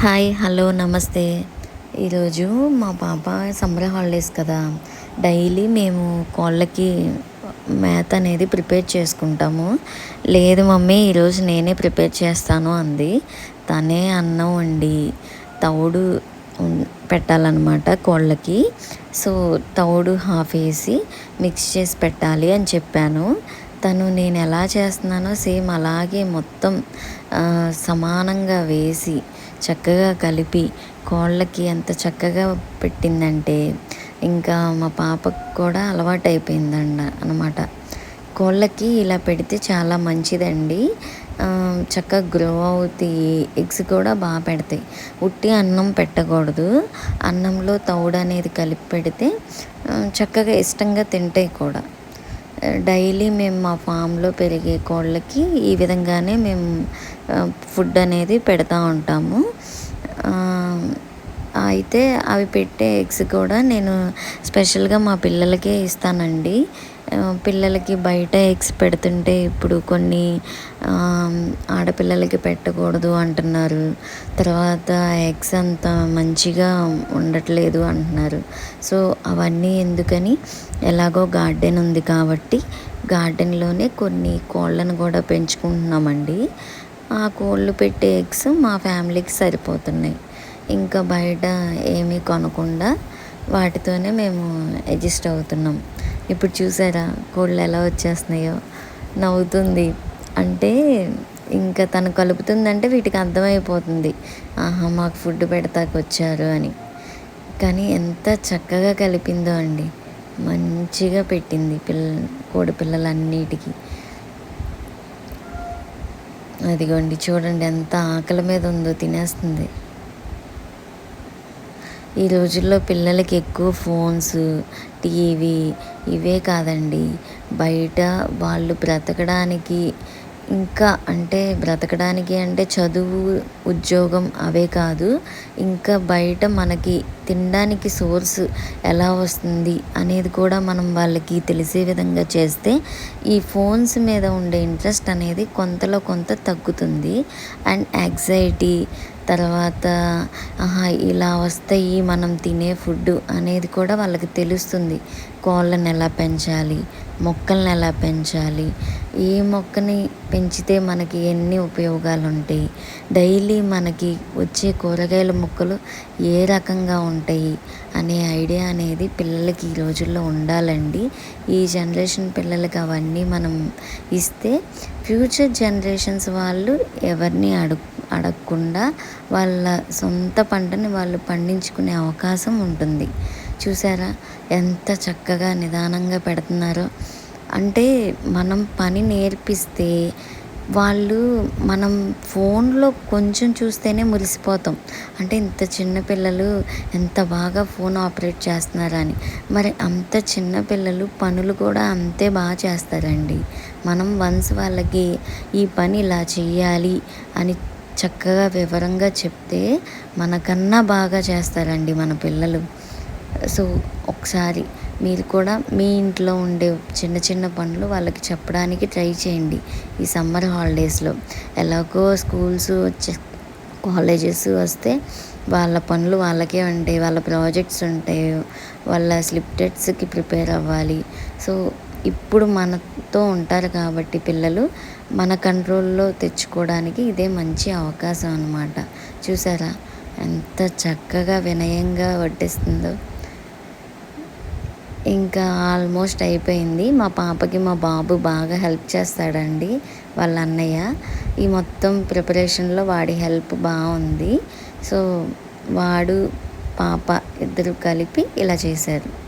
Hi hello నమస్తే. ఈరోజు మా పాప సమ్మర్ హాలిడేస్ కదా. డైలీ మేము కోళ్ళకి మేత అనేది ప్రిపేర్ చేసుకుంటాము. లేదు మమ్మీ ఈరోజు నేనే ప్రిపేర్ చేస్తాను అంది. తనే అన్నం వండి తౌడు పెట్టాలన్నమాట కోళ్ళకి. సో తౌడు హాఫ్ వేసి మిక్స్ చేసి పెట్టాలి అని చెప్పాను. తను నేను ఎలా చేస్తున్నానో సేమ్ అలాగే మొత్తం సమానంగా వేసి చక్కగా కలిపి కోళ్ళకి ఎంత చక్కగా పెట్టిందంటే ఇంకా మా పాపకు కూడా అలవాటు అయిపోయిందండ అనమాట కోళ్ళకి ఇలా పెడితే చాలా మంచిదండి. చక్కగా గ్రో అవుతాయి ఎగ్స్ కూడా బాగా పెడతాయి. ఉట్టి అన్నం పెట్టకూడదు. అన్నంలో తౌడు అనేది కలిపి పెడితే చక్కగా ఇష్టంగా తింటాయి కూడా. డైలీ మేము మా ఫామ్లో పెరిగే కోళ్ళకి ఈ విధంగానే మేము ఫుడ్ అనేది పెడతా ఉంటాము. అయితే అవి పెట్టే ఎగ్స్ కూడా నేను స్పెషల్గా మా పిల్లలకే ఇస్తానండి. పిల్లలకి బయట ఎగ్స్ పెడుతుంటే ఇప్పుడు కొన్ని ఆడపిల్లలకి పెట్టకూడదు అంటున్నారు. తర్వాత ఎగ్స్ అంత మంచిగా ఉండట్లేదు అంటున్నారు. సో అవన్నీ ఎందుకని? ఎలాగో గార్డెన్ ఉంది కాబట్టి గార్డెన్లోనే కొన్ని కోళ్ళను కూడా పెంచుకుంటున్నామండి. ఆ కోళ్ళు పెట్టే ఎగ్స్ మా ఫ్యామిలీకి సరిపోతున్నాయి. ఇంకా బయట ఏమీ కొనకుండా వాటితోనే మేము అడ్జస్ట్ అవుతున్నాం. ఇప్పుడు చూసారా కోళ్ళు ఎలా వచ్చేస్తున్నాయో. నవ్వుతుంది. అంటే ఇంకా తను కలుపుతుందంటే వీటికి అర్థమైపోతుంది. ఆహా మాకు ఫుడ్ పెడతాకొచ్చారు అని. కానీ ఎంత చక్కగా కలిపిందో అండి. మంచిగా పెట్టింది పిల్ల కోడి పిల్లలన్నిటికీ. అదిగోండి చూడండి ఎంత ఆకలి మీద ఉందో తినేస్తుంది. ఈ రోజుల్లో పిల్లలకి ఎక్కువ ఫోన్స్ టీవీ ఇవే కాదండి. బయట వాళ్ళు బ్రతకడానికి ఇంకా అంటే బ్రతకడానికి అంటే చదువు ఉద్యోగం అవే కాదు. ఇంకా బయట మనకి తినడానికి సోర్స్ ఎలా వస్తుంది అనేది కూడా మనం వాళ్ళకి తెలిసే విధంగా చేస్తే ఈ ఫోన్స్ మీద ఉండే ఇంట్రెస్ట్ అనేది కొంతలో కొంత తగ్గుతుంది. అండ్ యాంగ్జైటీ తర్వాత ఇలా వస్తాయి మనం తినే ఫుడ్ అనేది కూడా వాళ్ళకి తెలుస్తుంది. కోళ్ళని ఎలా పెంచాలి మొక్కల్ని ఎలా పెంచాలి? ఏ మొక్కని పెంచితే మనకి ఎన్ని ఉపయోగాలు ఉంటాయి డైలీ మనకి వచ్చే కూరగాయల మొక్కలు ఏ రకంగా ఉంటాయి? అనే ఐడియా అనేది పిల్లలకి ఈ రోజుల్లో ఉండాలండి. ఈ జనరేషన్ పిల్లలకి అవన్నీ మనం ఇస్తే ఫ్యూచర్ జనరేషన్స్ వాళ్ళు ఎవరిని అడుగు అడగకుండా వాళ్ళ సొంత పంటని వాళ్ళు పండించుకునే అవకాశం ఉంటుంది. చూసారా? ఎంత చక్కగా నిదానంగా పెడుతున్నారో. అంటే మనం పని నేర్పిస్తే వాళ్ళు మనం ఫోన్లో కొంచెం చూస్తేనే మురిసిపోతాం. అంటే ఇంత చిన్న పిల్లలు ఎంత బాగా ఫోన్ ఆపరేట్ చేస్తున్నారని. మరి అంత చిన్న పిల్లలు పనులు కూడా అంతే బాగా చేస్తారండి. మనం వన్స్ వాళ్ళకి ఈ పని ఇలా చేయాలి అని చక్కగా వివరంగా చెప్తే మనకన్నా బాగా చేస్తారండి మన పిల్లలు. సో ఒకసారి మీరు కూడా మీ ఇంట్లో ఉండే చిన్న చిన్న పనులు వాళ్ళకి చెప్పడానికి ట్రై చేయండి ఈ సమ్మర్ హాలిడేస్లో. ఎలాగో స్కూల్స్ వచ్చే కాలేజెస్ వస్తే వాళ్ళ పనులు వాళ్ళకే ఉంటాయి వాళ్ళ ప్రాజెక్ట్స్ ఉంటాయి వాళ్ళ స్లిప్ టెట్స్కి ప్రిపేర్ అవ్వాలి. సో ఇప్పుడు మనతో ఉంటారు కాబట్టి పిల్లలు మన కంట్రోల్లో తెచ్చుకోవడానికి ఇదే మంచి అవకాశం అనమాట చూసారా? ఎంత చక్కగా వినయంగా వడ్డిస్తుందో. ఇంకా ఆల్మోస్ట్ అయిపోయింది. మా పాపకి మా బాబు బాగా హెల్ప్ చేస్తాడండి వాళ్ళ అన్నయ్య. ఈ మొత్తం ప్రిపరేషన్లో వాడి హెల్ప్ బాగుంది. సో వాడు పాప ఇద్దరు కలిపి ఇలా చేశారు.